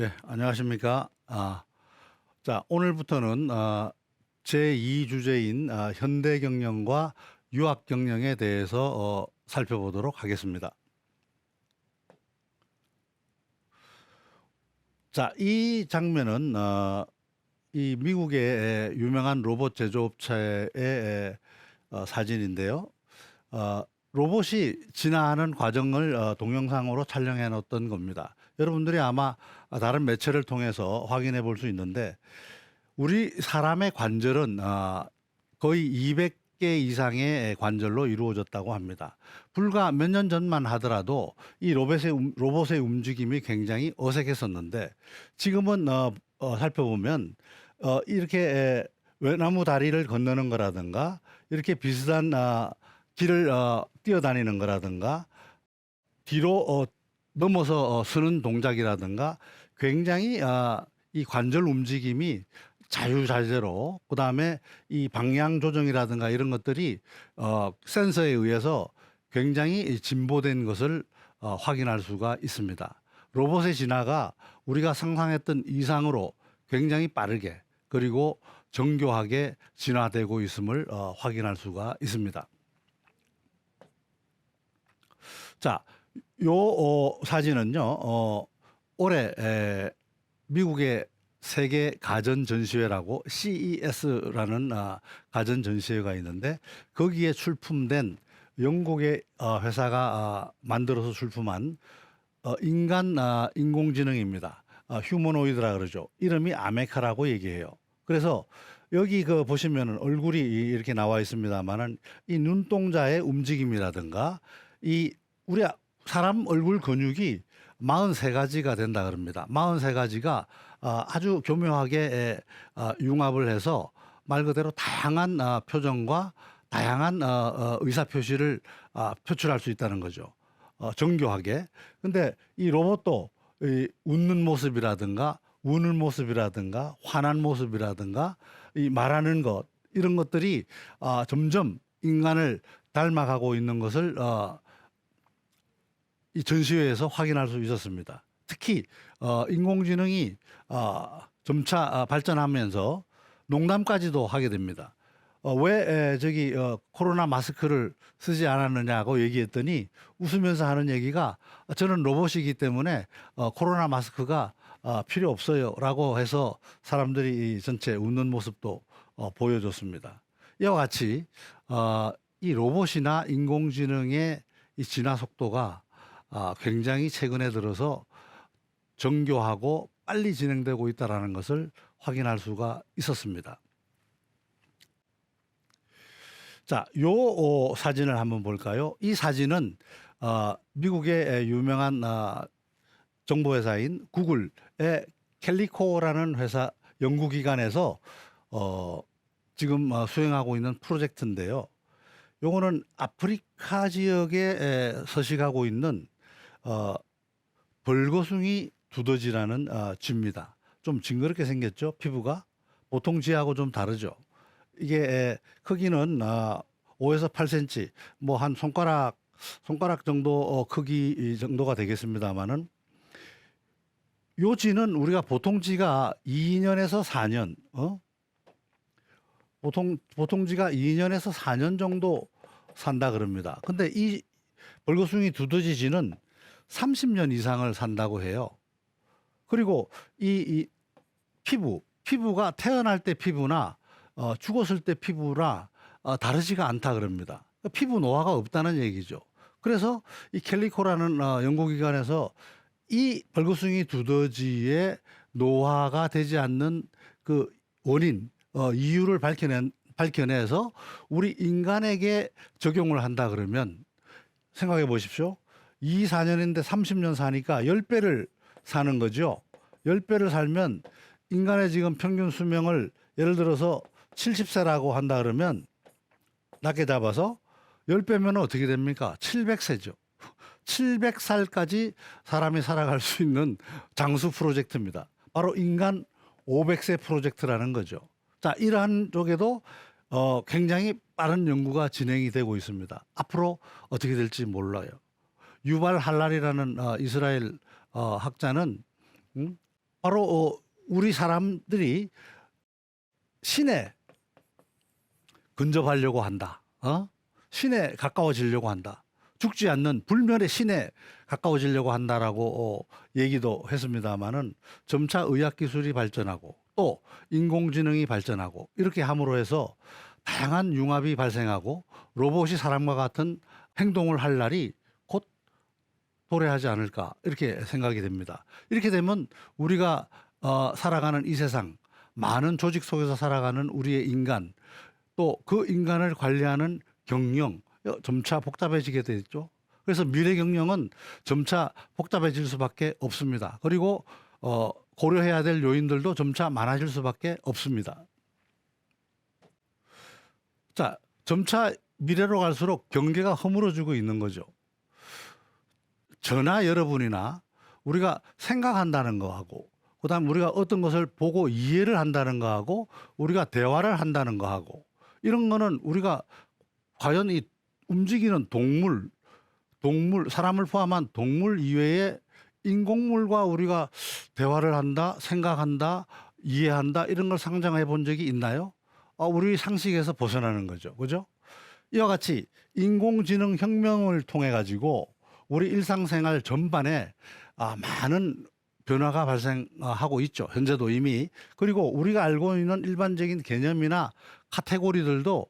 예, 안녕하십니까. 아, 자, 오늘부터는 아, 제2 주제인 아, 현대 경영과 유학 경영에 대해서 어, 살펴보도록 하겠습니다. 자, 이 장면은 어, 이 미국의 에, 유명한 로봇 제조업체의 에, 어, 사진인데요. 어, 로봇이 진화하는 과정을 어, 동영상으로 촬영해 놓았던 겁니다. 여러분들이 아마 다른 매체를 통해서 확인해 볼 수 있는데 우리 사람의 관절은 어, 거의 200개 이상의 관절로 이루어졌다고 합니다. 불과 몇 년 전만 하더라도 이 로봇의, 움- 로봇의 움직임이 굉장히 어색했었는데 지금은 어, 어, 살펴보면 어, 이렇게 에, 외나무 다리를 건너는 거라든가 이렇게 비슷한 아, 길을 어, 뛰어다니는 거라든가 뒤로 어, 넘어서 어, 서는 동작이라든가 굉장히 아, 이 관절 움직임이 자유자재로 그다음에 이 방향 조정이라든가 이런 것들이 어, 센서에 의해서 굉장히 진보된 것을 어, 확인할 수가 있습니다. 로봇의 진화가 우리가 상상했던 이상으로 굉장히 빠르게 그리고 정교하게 진화되고 있음을 어, 확인할 수가 있습니다. 자, 요 어, 사진은요. 어, 올해 에, 미국의 세계 가전 전시회라고 CES라는 아, 가전 전시회가 있는데 거기에 출품된 영국의 어, 회사가 아, 만들어서 출품한 어, 인간 아, 인공지능입니다. 아, 휴머노이드라 그러죠. 이름이 아메카라고 얘기해요. 그래서 여기 그 보시면은 얼굴이 이- 이렇게 나와 있습니다만은 이 눈동자의 움직임이라든가 이 우리 아- 사람 얼굴 근육이 43가지가 된다 그럽니다. 43가지가 아, 아주 교묘하게 에, 아, 융합을 해서 말 그대로 다양한 아, 표정과 다양한 어, 어, 의사 표시를 아, 표출할 수 있다는 거죠. 어, 정교하게. 근데 이 로봇도 이 웃는 모습이라든가 우는 모습이라든가 화난 모습이라든가 이 말하는 것 이런 것들이 아, 점점 인간을 닮아가고 있는 것을 어, 이 전시회에서 확인할 수 있었습니다. 특히 어, 인공지능이 어, 점차 아, 발전하면서 농담까지도 하게 됩니다. 어, 왜 에, 저기 어, 코로나 마스크를 쓰지 않았느냐고 얘기했더니 웃으면서 하는 얘기가 저는 로봇이기 때문에 어, 코로나 마스크가 어, 필요 없어요라고 해서 사람들이 이 전체 웃는 모습도 어, 보여줬습니다. 이와 같이 어, 이 로봇이나 인공지능의 이 진화 속도가 아, 굉장히 최근에 들어서 정교하고 빨리 진행되고 있다라는 것을 확인할 수가 있었습니다. 자, 요 어, 사진을 한번 볼까요? 이 사진은 어, 미국의 에, 유명한 어, 정보회사인 구글의 캘리코라는 회사 연구기관에서 어, 지금 어, 수행하고 있는 프로젝트인데요. 요거는 아프리카 지역에 에, 서식하고 있는 어, 벌거숭이 두더지라는 어, 쥐입니다. 좀 징그럽게 생겼죠, 피부가 보통 쥐하고 좀 다르죠. 이게 에, 크기는 어, 5에서 8cm, 뭐 한 손가락 손가락 정도 어, 크기 이 정도가 되겠습니다만은 요 쥐는 우리가 보통 쥐가 2년에서 4년, 어? 보통 보통 쥐가 2년에서 4년 정도 산다 그럽니다. 근데 이 벌거숭이 두더지 쥐는 30년 이상을 산다고 해요. 그리고 이, 이 피부, 피부가 태어날 때 피부나 어, 죽었을 때 피부나 어, 다르지가 않다 그럽니다. 그러니까 피부 노화가 없다는 얘기죠. 그래서 이 캘리코라는 어, 연구기관에서 이 벌거숭이 두더지의 노화가 되지 않는 그 원인, 어, 이유를 밝혀낸, 밝혀내서 우리 인간에게 적용을 한다 그러면 생각해 보십시오. 2, 4년인데 30년 사니까 10배를 사는 거죠. 10배를 살면 인간의 지금 평균 수명을 예를 들어서 70세라고 한다 그러면 낮게 잡아서 10배면 어떻게 됩니까? 700세죠. 700살까지 사람이 살아갈 수 있는 장수 프로젝트입니다. 바로 인간 500세 프로젝트라는 거죠. 자, 이러한 쪽에도 어, 굉장히 빠른 연구가 진행이 되고 있습니다. 앞으로 어떻게 될지 몰라요. 유발 할랄이라는 어, 이스라엘 어, 학자는 음? 바로 어, 우리 사람들이 신에 근접하려고 한다. 어? 신에 가까워지려고 한다. 죽지 않는 불멸의 신에 가까워지려고 한다라고 어, 얘기도 했습니다마는 점차 의학 기술이 발전하고 또 인공지능이 발전하고 이렇게 함으로 해서 다양한 융합이 발생하고 로봇이 사람과 같은 행동을 할 날이 곧 도래하지 않을까 이렇게 생각이 됩니다. 이렇게 되면 우리가 어, 살아가는 이 세상 많은 조직 속에서 살아가는 우리의 인간 또 그 인간을 관리하는 경영 점차 복잡해지게 되죠. 그래서 미래 경영은 점차 복잡해질 수밖에 없습니다. 그리고 어, 고려해야 될 요인들도 점차 많아질 수밖에 없습니다. 자, 점차 미래로 갈수록 경계가 허물어지고 있는 거죠. 저나 여러분이나 우리가 생각한다는 거하고 그다음 우리가 어떤 것을 보고 이해를 한다는 거하고 우리가 대화를 한다는 거하고 이런 거는 우리가 과연 이 움직이는 동물 동물 사람을 포함한 동물 이외의 인공물과 우리가 대화를 한다 생각한다 이해한다 이런 걸 상상해 본 적이 있나요? 어, 우리 상식에서 벗어나는 거죠. 그죠? 이와 같이 인공지능 혁명을 통해 가지고 우리 일상생활 전반에 아, 많은 변화가 발생하고 있죠. 현재도 이미. 그리고 우리가 알고 있는 일반적인 개념이나 카테고리들도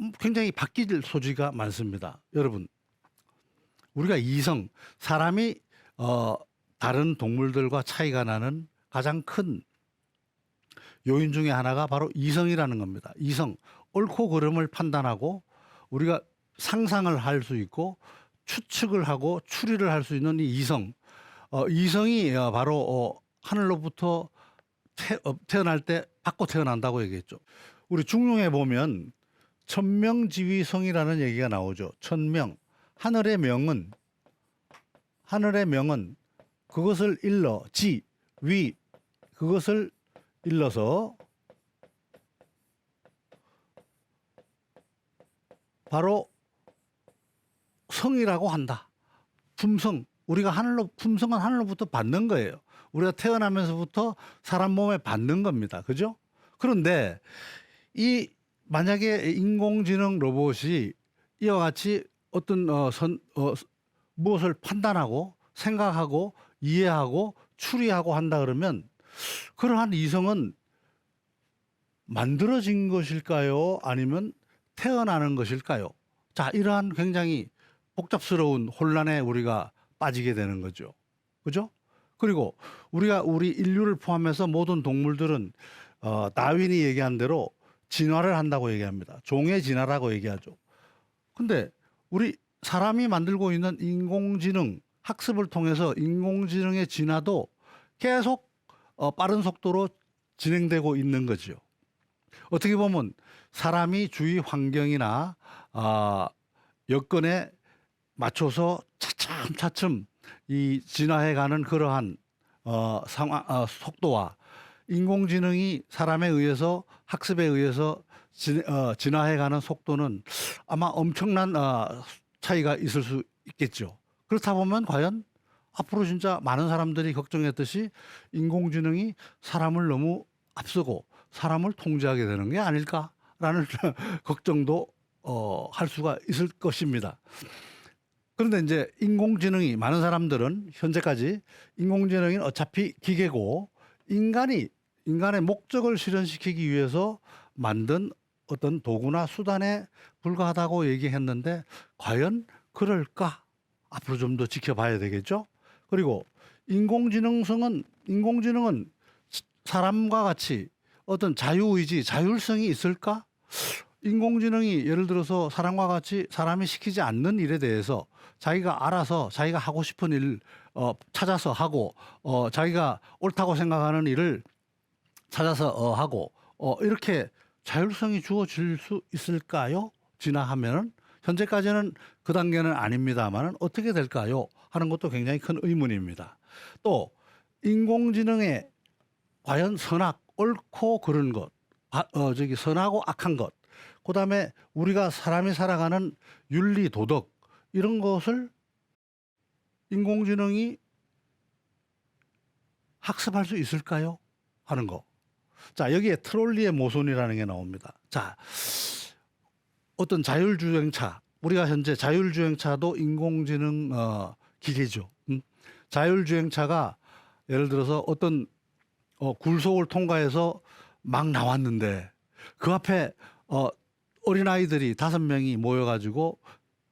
음, 굉장히 바뀔 소지가 많습니다. 여러분, 우리가 이성, 사람이 어, 다른 동물들과 차이가 나는 가장 큰 요인 중에 하나가 바로 이성이라는 겁니다. 이성, 옳고 그름을 판단하고 우리가 상상을 할 수 있고 추측을 하고 추리를 할 수 있는 이 이성. 어, 이성이 어, 바로 어, 하늘로부터 태, 어, 태어날 때 받고 태어난다고 얘기했죠. 우리 중용에 보면 천명지위성이라는 얘기가 나오죠. 천명. 하늘의 명은 하늘의 명은 그것을 일러 지, 위 그것을 일러서 바로 성이라고 한다. 품성. 우리가 하늘로 품성은 하늘로부터 받는 거예요. 우리가 태어나면서부터 사람 몸에 받는 겁니다. 그죠? 그런데 이 만약에 인공지능 로봇이 이와 같이 어떤 어, 선, 어, 무엇을 판단하고 생각하고 이해하고 추리하고 한다 그러면 그러한 이성은 만들어진 것일까요? 아니면 태어나는 것일까요? 자, 이러한 굉장히 복잡스러운 혼란에 우리가 빠지게 되는 거죠. 그죠? 그리고 우리가 우리 인류를 포함해서 모든 동물들은 어, 다윈이 얘기한 대로 진화를 한다고 얘기합니다. 종의 진화라고 얘기하죠. 근데 우리 사람이 만들고 있는 인공지능 학습을 통해서 인공지능의 진화도 계속 어, 빠른 속도로 진행되고 있는 거죠. 어떻게 보면 사람이 주위 환경이나 아, 여건에 맞춰서 차츰 차츰 이 진화해가는 그러한 어, 상황 어, 속도와 인공지능이 사람에 의해서 학습에 의해서 진, 어, 진화해가는 속도는 아마 엄청난 어, 차이가 있을 수 있겠죠. 그렇다 보면 과연 앞으로 진짜 많은 사람들이 걱정했듯이 인공지능이 사람을 너무 앞서고 사람을 통제하게 되는 게 아닐까라는 걱정도 어, 할 수가 있을 것입니다. 그런데 이제 인공지능이 많은 사람들은 현재까지 인공지능이 어차피 기계고 인간이 인간의 목적을 실현시키기 위해서 만든 어떤 도구나 수단에 불과하다고 얘기했는데 과연 그럴까? 앞으로 좀 더 지켜봐야 되겠죠. 그리고 인공지능성은 인공지능은 사람과 같이 어떤 자유의지, 자율성이 있을까? 인공지능이 예를 들어서 사람과 같이 사람이 시키지 않는 일에 대해서 자기가 알아서 자기가 하고 싶은 일 어, 찾아서 하고 어, 자기가 옳다고 생각하는 일을 찾아서 어, 하고 어, 이렇게 자율성이 주어질 수 있을까요? 진화하면은 현재까지는 그 단계는 아닙니다만은 어떻게 될까요? 하는 것도 굉장히 큰 의문입니다. 또 인공지능의 과연 선악, 옳고 그른 것, 아, 어, 저기 선하고 악한 것, 그 다음에 우리가 사람이 살아가는 윤리, 도덕 이런 것을 인공지능이 학습할 수 있을까요? 하는 거. 자, 여기에 트롤리의 모순이라는 게 나옵니다. 자, 어떤 자율주행차, 우리가 현재 자율주행차도 인공지능 어, 기계죠. 음? 자율주행차가 예를 들어서 어떤 어, 굴속을 통과해서 막 나왔는데 그 앞에 어, 어린 아이들이 다섯 명이 모여가지고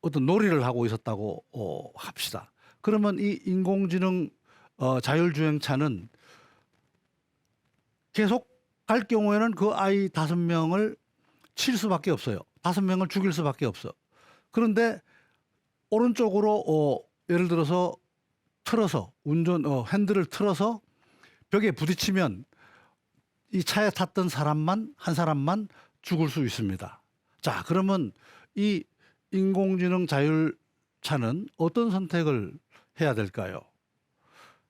어떤 놀이를 하고 있었다고 어, 합시다. 그러면 이 인공지능 어, 자율주행차는 계속 갈 경우에는 그 아이 다섯 명을 칠 수밖에 없어요. 다섯 명을 죽일 수밖에 없어. 그런데 오른쪽으로 어, 예를 들어서 틀어서 운전 어, 핸들을 틀어서 벽에 부딪히면 이 차에 탔던 사람만 한 사람만 죽을 수 있습니다. 자, 그러면 이 인공지능 자율차는 어떤 선택을 해야 될까요?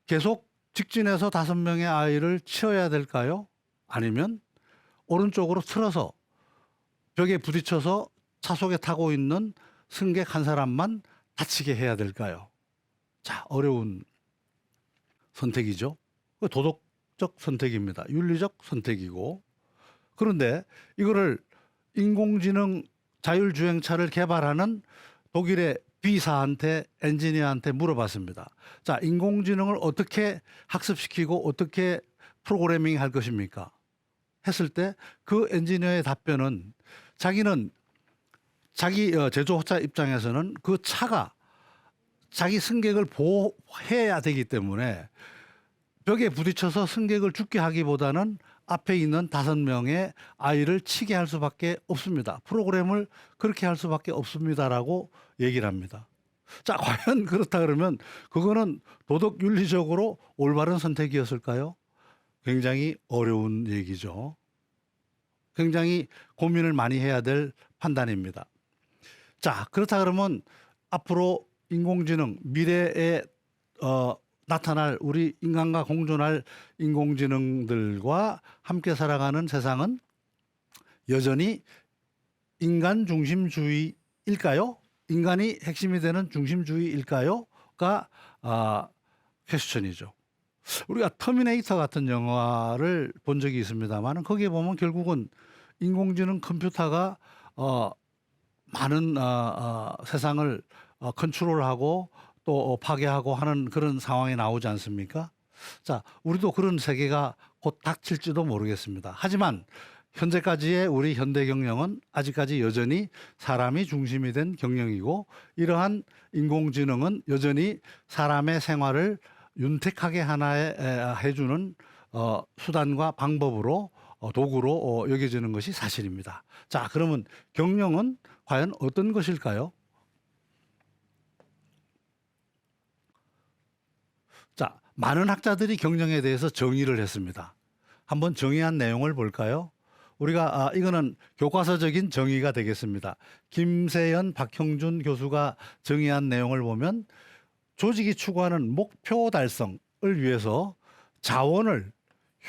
계속 직진해서 다섯 명의 아이를 치어야 될까요? 아니면 오른쪽으로 틀어서 벽에 부딪혀서 차 속에 타고 있는 승객 한 사람만 다치게 해야 될까요? 자, 어려운 선택이죠. 그 도덕적 선택입니다. 윤리적 선택이고. 그런데 이거를 인공지능 자율주행차를 개발하는 독일의 B사한테 엔지니어한테 물어봤습니다. 자, 인공지능을 어떻게 학습시키고 어떻게 프로그래밍 할 것입니까? 했을 때 그 엔지니어의 답변은 자기는 자기 어, 제조업자 입장에서는 그 차가 자기 승객을 보호해야 되기 때문에 벽에 부딪혀서 승객을 죽게 하기보다는 앞에 있는 다섯 명의 아이를 치게 할 수밖에 없습니다. 프로그램을 그렇게 할 수밖에 없습니다라고 얘기를 합니다. 자, 과연 그렇다 그러면 그거는 도덕 윤리적으로 올바른 선택이었을까요? 굉장히 어려운 얘기죠. 굉장히 고민을 많이 해야 될 판단입니다. 자, 그렇다 그러면 앞으로 인공지능 미래에 어, 나타날 우리 인간과 공존할 인공지능들과 함께 살아가는 세상은 여전히 인간 중심주의일까요? 인간이 핵심이 되는 중심주의일까요?가 아, 퀘스천이죠. 우리가 터미네이터 같은 영화를 본 적이 있습니다만 거기에 보면 결국은 인공지능 컴퓨터가 어, 많은 어, 어, 세상을 어, 컨트롤하고 또 어, 파괴하고 하는 그런 상황이 나오지 않습니까? 자, 우리도 그런 세계가 곧 닥칠지도 모르겠습니다. 하지만 현재까지의 우리 현대 경영은 아직까지 여전히 사람이 중심이 된 경영이고 이러한 인공지능은 여전히 사람의 생활을 윤택하게 하나에 에, 해주는 어, 수단과 방법으로 어, 도구로 어, 여겨지는 것이 사실입니다. 자, 그러면 경영은 과연 어떤 것일까요? 자, 많은 학자들이 경영에 대해서 정의를 했습니다. 한번 정의한 내용을 볼까요? 우리가 아, 이거는 교과서적인 정의가 되겠습니다. 김세연, 박형준 교수가 정의한 내용을 보면 조직이 추구하는 목표 달성을 위해서 자원을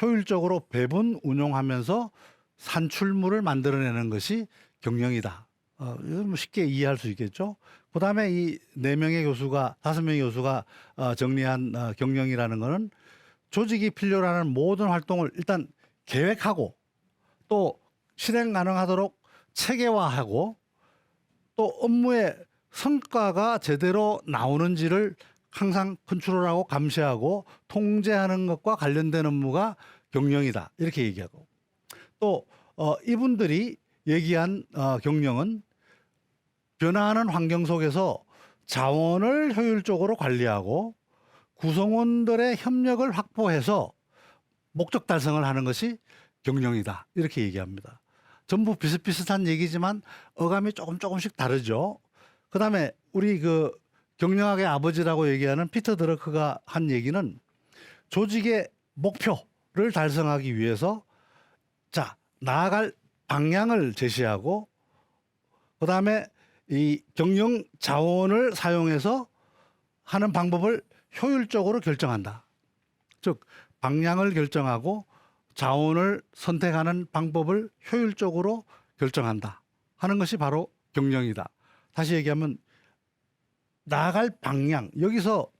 효율적으로 배분 운용하면서 산출물을 만들어내는 것이 경영이다. 어, 뭐 쉽게 이해할 수 있겠죠. 그다음에 이 네 명의 교수가 다섯 명의 교수가 어, 정리한 어, 경영이라는 것은 조직이 필요로 하는 모든 활동을 일단 계획하고 또 실행 가능하도록 체계화하고 또 업무의 성과가 제대로 나오는지를 항상 컨트롤하고 감시하고 통제하는 것과 관련된 업무가 경영이다. 이렇게 얘기하고. 또 어, 이분들이 얘기한 어, 경영은 변화하는 환경 속에서 자원을 효율적으로 관리하고 구성원들의 협력을 확보해서 목적 달성을 하는 것이 경영이다 이렇게 얘기합니다. 전부 비슷비슷한 얘기지만 어감이 조금 조금씩 다르죠. 그다음에 우리 그 경영학의 아버지라고 얘기하는 피터 드러크가 한 얘기는 조직의 목표를 달성하기 위해서 자 나아갈 방향을 제시하고 그다음에 이 경영 자원을 사용해서 하는 방법을 효율적으로 결정한다. 즉 방향을 결정하고 자원을 선택하는 방법을 효율적으로 결정한다 하는 것이 바로 경영이다. 다시 얘기하면 나아갈 방향 여기서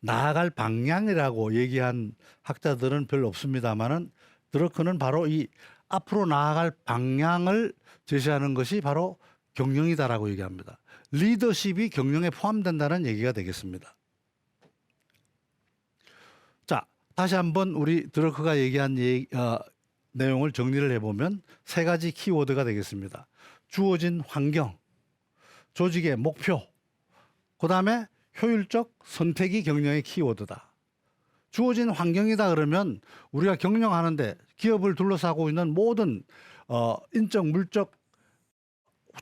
나아갈 방향이라고 얘기한 학자들은 별로 없습니다만은 드러크는 바로 이 앞으로 나아갈 방향을 제시하는 것이 바로 경영이다라고 얘기합니다. 리더십이 경영에 포함된다는 얘기가 되겠습니다. 자, 다시 한번 우리 드러크가 얘기한 얘기, 어, 내용을 정리를 해보면 세 가지 키워드가 되겠습니다. 주어진 환경, 조직의 목표, 그 다음에 효율적 선택이 경영의 키워드다. 주어진 환경이다 그러면 우리가 경영하는데 기업을 둘러싸고 있는 모든 어, 인적 물적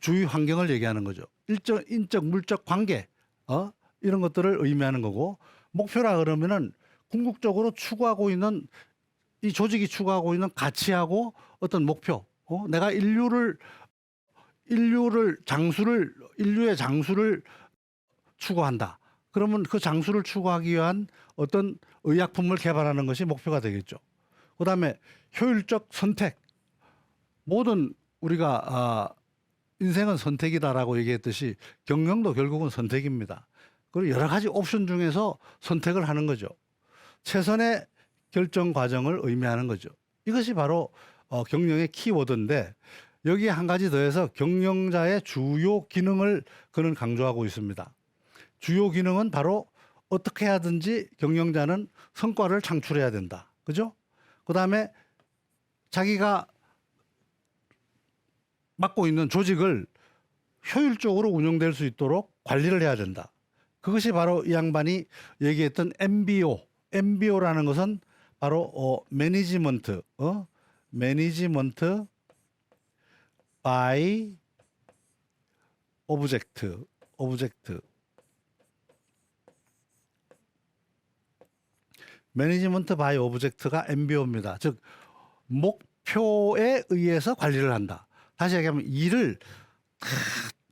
주위 환경을 얘기하는 거죠. 일정 인적 물적 관계 어? 이런 것들을 의미하는 거고 목표라 그러면은 궁극적으로 추구하고 있는 이 조직이 추구하고 있는 가치하고 어떤 목표. 어? 내가 인류를 인류를 장수를 인류의 장수를 추구한다. 그러면 그 장수를 추구하기 위한 어떤 의약품을 개발하는 것이 목표가 되겠죠. 그다음에 효율적 선택. 모든 우리가 아, 인생은 선택이다라고 얘기했듯이 경영도 결국은 선택입니다. 그리고 여러 가지 옵션 중에서 선택을 하는 거죠. 최선의 결정 과정을 의미하는 거죠. 이것이 바로 어, 경영의 키워드인데 여기에 한 가지 더해서 경영자의 주요 기능을 그는 강조하고 있습니다. 주요 기능은 바로 어떻게 하든지 경영자는 성과를 창출해야 된다. 그죠? 그 다음에 자기가 맡고 있는 조직을 효율적으로 운영될 수 있도록 관리를 해야 된다. 그것이 바로 이 양반이 얘기했던 MBO. MBO라는 것은 바로 어, 매니지먼트, 어? 매니지먼트 바이 오브젝트, 오브젝트. 매니지먼트 바이 오브젝트가 MBO입니다. 즉 목표에 의해서 관리를 한다. 다시 얘기하면 일을 다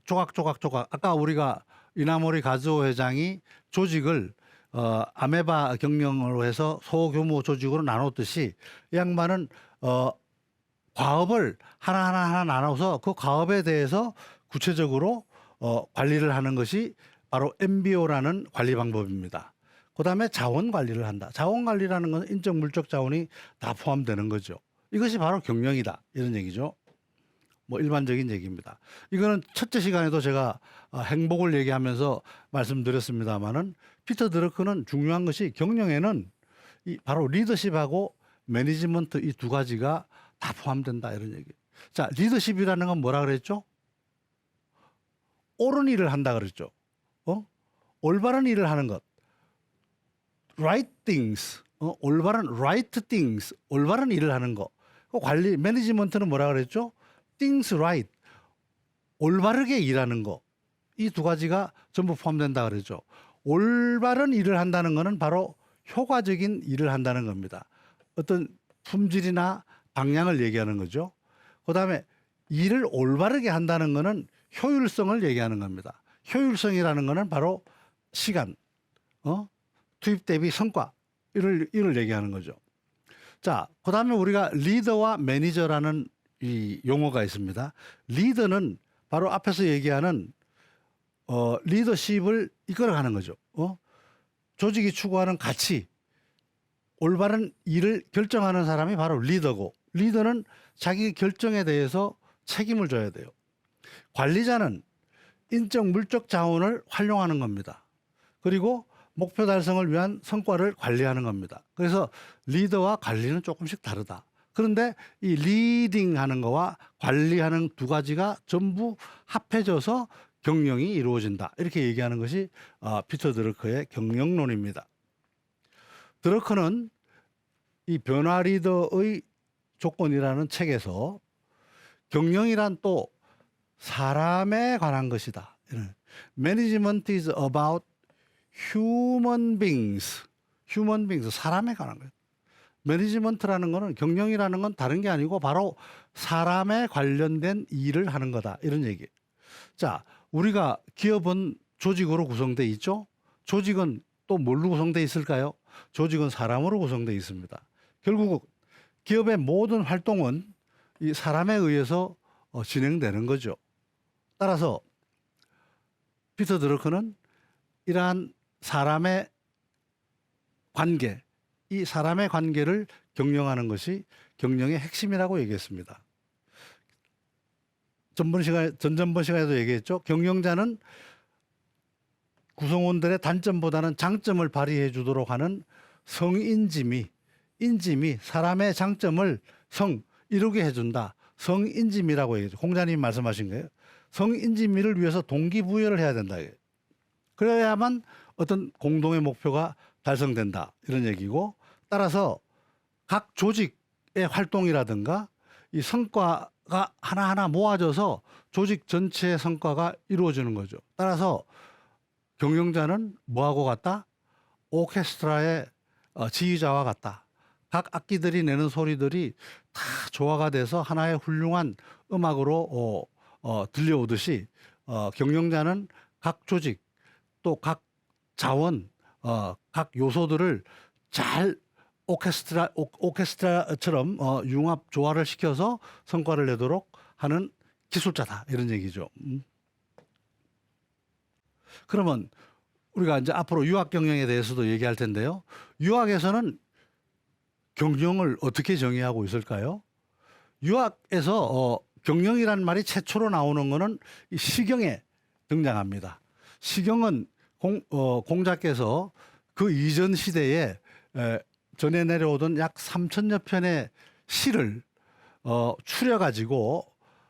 조각조각조각 아까 우리가 이나모리 가즈오 회장이 조직을 어, 아메바 경영으로 해서 소규모 조직으로 나눴듯이 이 양반은 어, 과업을 하나하나 하나 나눠서 그 과업에 대해서 구체적으로 어, 관리를 하는 것이 바로 MBO라는 관리 방법입니다. 그 다음에 자원 관리를 한다. 자원 관리라는 것은 인적, 물적 자원이 다 포함되는 거죠. 이것이 바로 경영이다. 이런 얘기죠. 뭐 일반적인 얘기입니다. 이거는 첫째 시간에도 제가 어, 행복을 얘기하면서 말씀드렸습니다만은 피터 드러크는 중요한 것이 경영에는 이 바로 리더십하고 매니지먼트 이 두 가지가 다 포함된다 이런 얘기. 자, 리더십이라는 건 뭐라 그랬죠? 옳은 일을 한다 그랬죠. 어? 올바른 일을 하는 것. right things. 어? 올바른 right things. 올바른 일을 하는 거. 그 관리 매니지먼트는 뭐라 그랬죠? Things right. 올바르게 일하는 거. 이 두 가지가 전부 포함된다 그러죠. 올바른 일을 한다는 것은 바로 효과적인 일을 한다는 겁니다. 어떤 품질이나 방향을 얘기하는 거죠. 그다음에 일을 올바르게 한다는 것은 효율성을 얘기하는 겁니다. 효율성이라는 것은 바로 시간, 어? 투입 대비 성과 이를 이를 얘기하는 거죠. 자, 그다음에 우리가 리더와 매니저라는 이 용어가 있습니다. 리더는 바로 앞에서 얘기하는 어, 리더십을 이끌어가는 거죠. 어? 조직이 추구하는 가치, 올바른 일을 결정하는 사람이 바로 리더고, 리더는 자기 결정에 대해서 책임을 져야 돼요. 관리자는 인적, 물적 자원을 활용하는 겁니다. 그리고 목표 달성을 위한 성과를 관리하는 겁니다. 그래서 리더와 관리는 조금씩 다르다. 그런데 이 리딩 하는 거와 관리하는 두 가지가 전부 합해져서 경영이 이루어진다. 이렇게 얘기하는 것이 어, 피터 드러커의 경영론입니다. 드러커는 이 변화 리더의 조건이라는 책에서 경영이란 또 사람에 관한 것이다. Management is about human beings. human beings. 사람에 관한 거예요. 매니지먼트라는 거는 경영이라는 건 다른 게 아니고 바로 사람에 관련된 일을 하는 거다. 이런 얘기. 자, 우리가 기업은 조직으로 구성돼 있죠. 조직은 또 뭘로 구성돼 있을까요? 조직은 사람으로 구성돼 있습니다. 결국 기업의 모든 활동은 이 사람에 의해서 어, 진행되는 거죠. 따라서 피터 드러크는 이러한 사람의 관계, 이 사람의 관계를 경영하는 것이 경영의 핵심이라고 얘기했습니다. 전번 시간 전전번 시간에도 얘기했죠. 경영자는 구성원들의 단점보다는 장점을 발휘해 주도록 하는 성인짐이 인짐이 사람의 장점을 성 이루게 해준다. 성인짐이라고 얘기죠. 공자님 말씀하신 거예요. 성인짐이를 위해서 동기부여를 해야 된다. 그래야만 어떤 공동의 목표가 달성된다. 이런 얘기고 따라서 각 조직의 활동이라든가 이 성과가 하나하나 모아져서 조직 전체의 성과가 이루어지는 거죠. 따라서 경영자는 뭐하고 같다? 오케스트라의 어, 지휘자와 같다. 각 악기들이 내는 소리들이 다 조화가 돼서 하나의 훌륭한 음악으로 어, 어, 들려오듯이 어, 경영자는 각 조직 또 각 자원, 어, 각 요소들을 잘 오케스트라 오, 오케스트라처럼 어, 융합 조화를 시켜서 성과를 내도록 하는 기술자다 이런 얘기죠. 음. 그러면 우리가 이제 앞으로 유학 경영에 대해서도 얘기할 텐데요. 유학에서는 경영을 어떻게 정의하고 있을까요? 유학에서 어, 경영이란 말이 최초로 나오는 것은 이 시경에 등장합니다. 시경은 공, 어, 공자께서 그 이전 시대에 에, 전해 내려오던 약 3천여 편의 시를 어, 추려가지고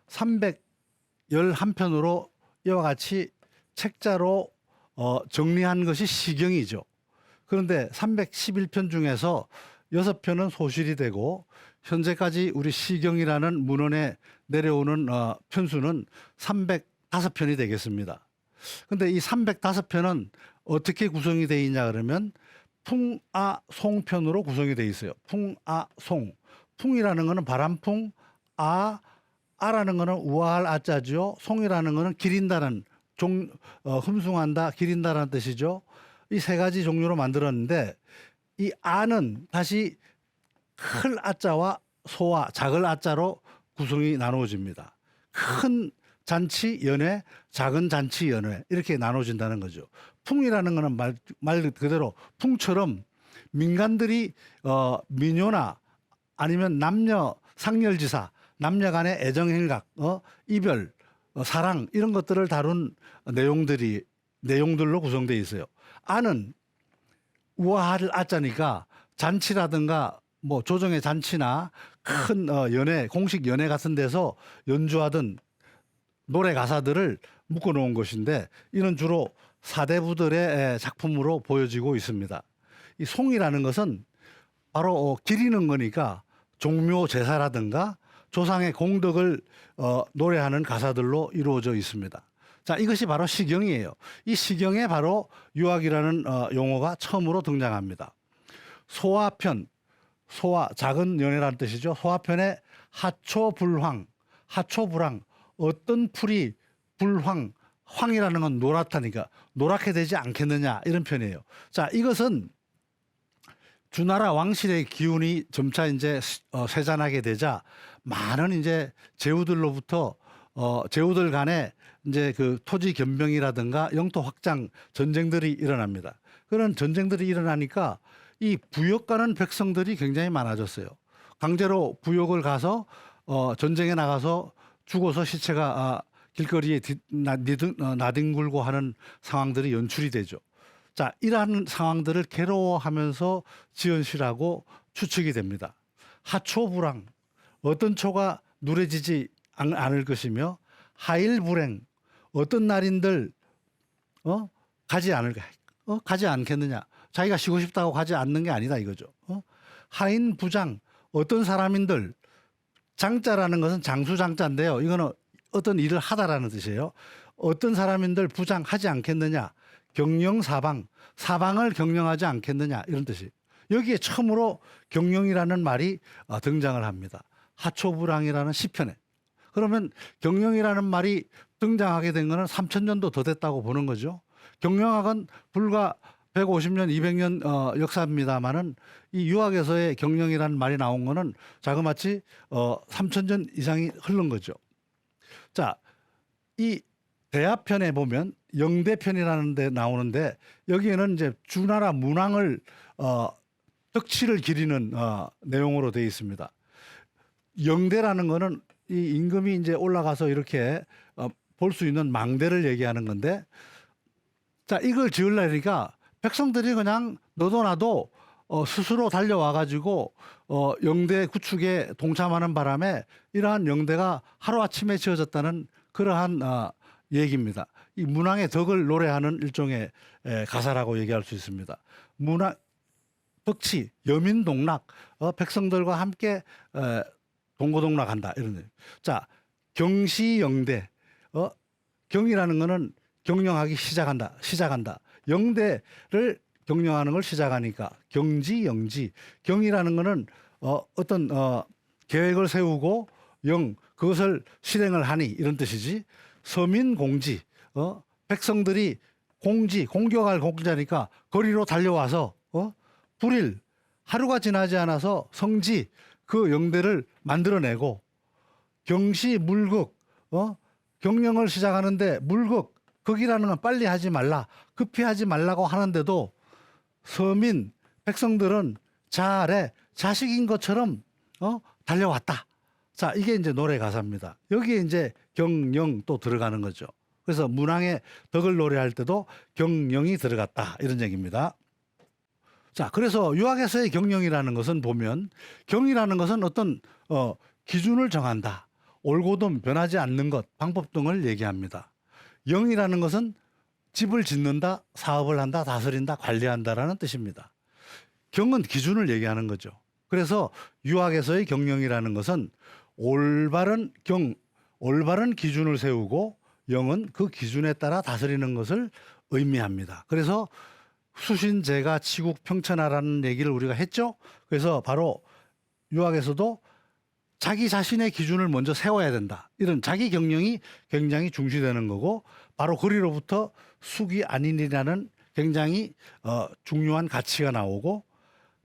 311편으로 이와 같이 책자로 어, 정리한 것이 시경이죠. 그런데 311편 중에서 6편은 소실이 되고 현재까지 우리 시경이라는 문헌에 내려오는 어, 편수는 305편이 되겠습니다. 근데 이 305편은 어떻게 구성이 되어 있냐 그러면 풍아송편으로 구성이 되어 있어요. 풍아송. 풍이라는 거는 바람풍, 아, 아라는 거는 우아할 아자죠. 송이라는 거는 기린다는 종, 어, 흠숭한다, 기린다라는 뜻이죠. 이 세 가지 종류로 만들었는데 이 아는 다시 클 아자와 소와 작을 아자로 구성이 나누어집니다. 큰 잔치 연회, 작은 잔치 연회 이렇게 나눠진다는 거죠. 풍이라는 거는 말, 말 그대로 풍처럼 민간들이 어, 민요나 아니면 남녀 상렬지사, 남녀 간의 애정 행각, 어, 이별, 어, 사랑 이런 것들을 다룬 내용들이 내용들로 구성되어 있어요. 아는 우아할 아자니까 잔치라든가 뭐 조정의 잔치나 큰 어, 연회, 공식 연회 같은 데서 연주하던 노래 가사들을 묶어 놓은 것인데 이는 주로 사대부들의 작품으로 보여지고 있습니다. 이 송이라는 것은 바로 어, 기리는 거니까 종묘 제사라든가 조상의 공덕을 어, 노래하는 가사들로 이루어져 있습니다. 자, 이것이 바로 시경이에요. 이 시경에 바로 유학이라는 어, 용어가 처음으로 등장합니다. 소화편, 소화 작은 연애라는 뜻이죠. 소화편에 하초불황, 하초불황 어떤 풀이 불황, 황이라는 건 노랗다니까 노랗게 되지 않겠느냐 이런 편이에요. 자, 이것은 주나라 왕실의 기운이 점차 이제 어, 쇠잔하게 되자 많은 이제 제후들로부터 어, 제후들 간에 이제 그 토지 겸병이라든가 영토 확장 전쟁들이 일어납니다. 그런 전쟁들이 일어나니까 이 부역 가는 백성들이 굉장히 많아졌어요. 강제로 부역을 가서 어, 전쟁에 나가서 죽어서 시체가 아, 길거리에 뒤, 나, 니등, 어, 나뒹굴고 하는 상황들이 연출이 되죠. 자, 이러한 상황들을 괴로워하면서 지은 시라고 추측이 됩니다. 하초불황, 어떤 초가 누래지지 않, 않을 것이며 하일불행, 어떤 날인들 어? 가지 않을까? 어? 가지 않겠느냐? 자기가 쉬고 싶다고 가지 않는 게 아니다 이거죠. 어? 하인 부장, 어떤 사람인들 장자라는 것은 장수장자인데요. 이거는 어떤 일을 하다라는 뜻이에요. 어떤 사람인들 부장하지 않겠느냐. 경영 사방, 사방을 경영하지 않겠느냐 이런 뜻이. 여기에 처음으로 경영이라는 말이 어, 등장을 합니다. 하초불항이라는 시편에. 그러면 경영이라는 말이 등장하게 된 거는 3천년도 더 됐다고 보는 거죠. 경영학은 불과 150년, 200년 어, 역사입니다만은 이 유학에서의 경영이라는 말이 나온 거는 자그마치 어, 3천년 이상이 흐른 거죠. 자, 이 대하편에 보면 영대편이라는 데 나오는데 여기에는 이제 주나라 문왕을 어, 덕치를 기리는 어, 내용으로 되어 있습니다. 영대라는 거는 이 임금이 이제 올라가서 이렇게 어, 볼 수 있는 망대를 얘기하는 건데 자 이걸 지으려니까 백성들이 그냥 너도 나도 어, 스스로 달려와 가지고 어, 영대 구축에 동참하는 바람에 이러한 영대가 하루 아침에 지어졌다는 그러한 어, 얘기입니다. 이 문왕의 덕을 노래하는 일종의 에, 가사라고 얘기할 수 있습니다. 문왕 덕치 여민동락 어, 백성들과 함께 에, 동고동락한다 이런 얘기. 자 경시영대 어, 경이라는 거는 경영하기 시작한다 시작한다 영대를 경영하는 걸 시작하니까 경지 영지. 경이라는 거는 어, 어떤 어, 계획을 세우고 영 그것을 실행을 하니 이런 뜻이지. 서민 공지. 어, 백성들이 공지 공격할 공자니까 거리로 달려와서 어, 불일 하루가 지나지 않아서 성지 그 영대를 만들어내고 경시 물극. 어 경영을 시작하는데 물극 극이라는 건 빨리 하지 말라 급히 하지 말라고 하는데도 서민 백성들은 잘해 자식인 것처럼 어 달려왔다. 자 이게 이제 노래 가사입니다. 여기에 이제 경영 또 들어가는 거죠. 그래서 문왕의 덕을 노래할 때도 경영이 들어갔다 이런 얘기입니다. 자, 그래서 유학에서의 경영이라는 것은 보면 경이라는 것은 어떤 어, 기준을 정한다. 올고든 변하지 않는 것, 방법 등을 얘기합니다. 영이라는 것은 집을 짓는다, 사업을 한다, 다스린다, 관리한다라는 뜻입니다. 경은 기준을 얘기하는 거죠. 그래서 유학에서의 경영이라는 것은 올바른 경, 올바른 기준을 세우고 영은 그 기준에 따라 다스리는 것을 의미합니다. 그래서 수신제가 치국 평천하라는 얘기를 우리가 했죠. 그래서 바로 유학에서도 자기 자신의 기준을 먼저 세워야 된다. 이런 자기 경영이 굉장히 중시되는 거고 바로 거리로부터 숙이 아닌이라는 굉장히 어, 중요한 가치가 나오고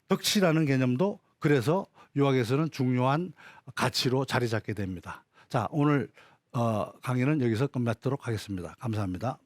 덕치라는 개념도 그래서 유학에서는 중요한 가치로 자리 잡게 됩니다. 자, 오늘 어, 강의는 여기서 끝맺도록 하겠습니다. 감사합니다.